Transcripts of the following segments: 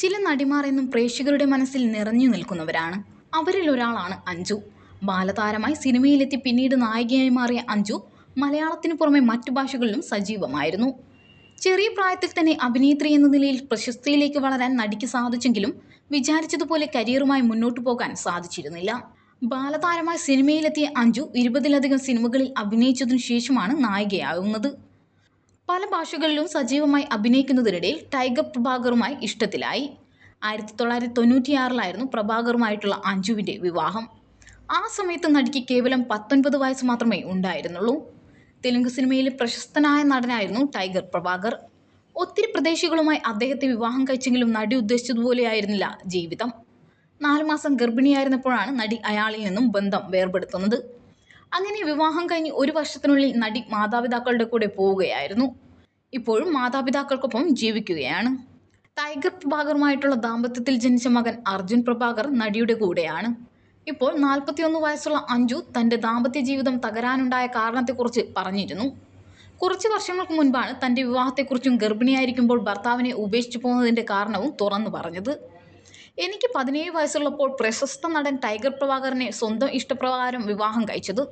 ചില നടിമാർ എന്നും പ്രേക്ഷകരുടെ മനസ്സിൽ നിറഞ്ഞു നിൽക്കുന്നവരാണ്. അവരിൽ ഒരാളാണ് അഞ്ജു. ബാലതാരമായി സിനിമയിലെത്തി പിന്നീട് നായികയായി മാറിയ അഞ്ജു മലയാളത്തിന് പുറമെ മറ്റു ഭാഷകളിലും സജീവമായിരുന്നു. ചെറിയ പ്രായത്തിൽ തന്നെ അഭിനേത്രി എന്ന നിലയിൽ പ്രശസ്തിയിലേക്ക് വളരാൻ നടിക്ക് സാധിച്ചെങ്കിലും വിചാരിച്ചതുപോലെ കരിയറുമായി മുന്നോട്ടു പോകാൻ സാധിച്ചിരുന്നില്ല. ബാലതാരമായി സിനിമയിലെത്തിയ അഞ്ജു ഇരുപതിലധികം സിനിമകളിൽ അഭിനയിച്ചതിനു ശേഷമാണ് നായികയാകുന്നത് പല ഭാഷകളിലും സജീവമായി അഭിനയിക്കുന്നതിനിടയിൽ ടൈഗർ പ്രഭാകറുമായി ഇഷ്ടത്തിലായി. ആയിരത്തി തൊള്ളായിരത്തി തൊണ്ണൂറ്റിയാറിലായിരുന്നു പ്രഭാകറുമായിട്ടുള്ള അഞ്ജുവിന്റെ വിവാഹം. ആ സമയത്ത് നടിക്ക് കേവലം പത്തൊൻപത് വയസ്സ് മാത്രമേ ഉണ്ടായിരുന്നുള്ളൂ. തെലുങ്ക് സിനിമയിലെ പ്രശസ്തനായ നടനായിരുന്നു ടൈഗർ പ്രഭാകർ. ഒത്തിരി പ്രദേശികളുമായി അദ്ദേഹത്തെ വിവാഹം കഴിച്ചെങ്കിലും നടി ഉദ്ദേശിച്ചതുപോലെയായിരുന്നില്ല ജീവിതം. നാല് മാസം ഗർഭിണിയായിരുന്നപ്പോഴാണ് നടി അയാളിൽ നിന്നും ബന്ധം വേർപെടുത്തുന്നത്. അങ്ങനെ വിവാഹം കഴിഞ്ഞ് ഒരു വർഷത്തിനുള്ളിൽ നടി മാതാപിതാക്കളുടെ കൂടെ പോവുകയായിരുന്നു. ഇപ്പോഴും മാതാപിതാക്കൾക്കൊപ്പം ജീവിക്കുകയാണ്. ടൈഗർ പ്രഭാകറുമായിട്ടുള്ള ദാമ്പത്യത്തിൽ ജനിച്ച മകൻ അർജുൻ പ്രഭാകർ നടിയുടെ കൂടെയാണ്. ഇപ്പോൾ നാൽപ്പത്തിയൊന്ന് വയസ്സുള്ള അഞ്ജു തന്റെ ദാമ്പത്യ ജീവിതം തകരാനുണ്ടായ കാരണത്തെക്കുറിച്ച് പറഞ്ഞിരുന്നു. കുറച്ച് വർഷങ്ങൾക്ക് മുൻപാണ് തന്റെ വിവാഹത്തെക്കുറിച്ചും ഗർഭിണിയായിരിക്കുമ്പോൾ ഭർത്താവിനെ ഉപേക്ഷിച്ചു പോകുന്നതിന്റെ കാരണവും തുറന്നു പറഞ്ഞത്. എനിക്ക് പതിനേഴ് വയസ്സുള്ളപ്പോൾ പ്രശസ്ത നടൻ ടൈഗർ പ്രഭാകറിനെ സ്വന്തം ഇഷ്ടപ്രകാരം വിവാഹം കഴിച്ചത്.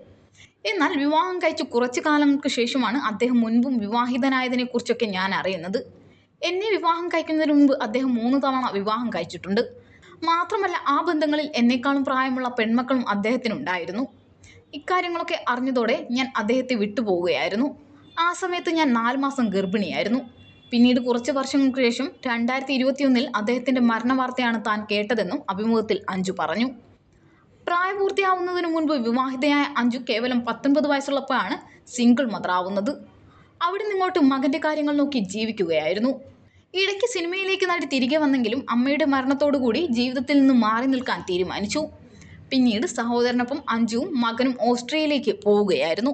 എന്നാൽ വിവാഹം കഴിച്ച് കുറച്ചു കാലങ്ങൾക്ക് ശേഷമാണ് അദ്ദേഹം മുൻപും വിവാഹിതനായതിനെക്കുറിച്ചൊക്കെ ഞാൻ അറിയുന്നത്. എന്നെ വിവാഹം കഴിക്കുന്നതിന് മുൻപ് അദ്ദേഹം മൂന്ന് തവണ വിവാഹം കഴിച്ചിട്ടുണ്ട്. മാത്രമല്ല ആ ബന്ധങ്ങളിൽ എന്നെക്കാളും പ്രായമുള്ള പെൺമക്കളും അദ്ദേഹത്തിനുണ്ടായിരുന്നു. ഇക്കാര്യങ്ങളൊക്കെ അറിഞ്ഞതോടെ ഞാൻ അദ്ദേഹത്തെ വിട്ടുപോവുകയായിരുന്നു. ആ സമയത്ത് ഞാൻ നാല് മാസം ഗർഭിണിയായിരുന്നു. പിന്നീട് കുറച്ച് വർഷങ്ങൾക്ക് ശേഷം രണ്ടായിരത്തി ഇരുപത്തിയൊന്നിൽ അദ്ദേഹത്തിന്റെ മരണവാർത്തയാണ് താൻ കേട്ടതെന്നും അഭിമുഖത്തിൽ അഞ്ജു പറഞ്ഞു. പ്രായപൂർത്തിയാവുന്നതിന് മുൻപ് വിവാഹിതയായ അഞ്ജു കേവലം പത്തൊൻപത് വയസ്സുള്ളപ്പോഴാണ് സിംഗിൾ മദറാവുന്നത് അവിടെ നിന്നോട്ട് മകന്റെ കാര്യങ്ങൾ നോക്കി ജീവിക്കുകയായിരുന്നു. ഇടയ്ക്ക് സിനിമയിലേക്ക് നടി തിരികെ വന്നെങ്കിലും അമ്മയുടെ മരണത്തോടുകൂടി ജീവിതത്തിൽ നിന്ന് മാറി നിൽക്കാൻ തീരുമാനിച്ചു. പിന്നീട് സഹോദരനൊപ്പം അഞ്ജുവും മകനും ഓസ്ട്രേലിയയിലേക്ക് പോവുകയായിരുന്നു.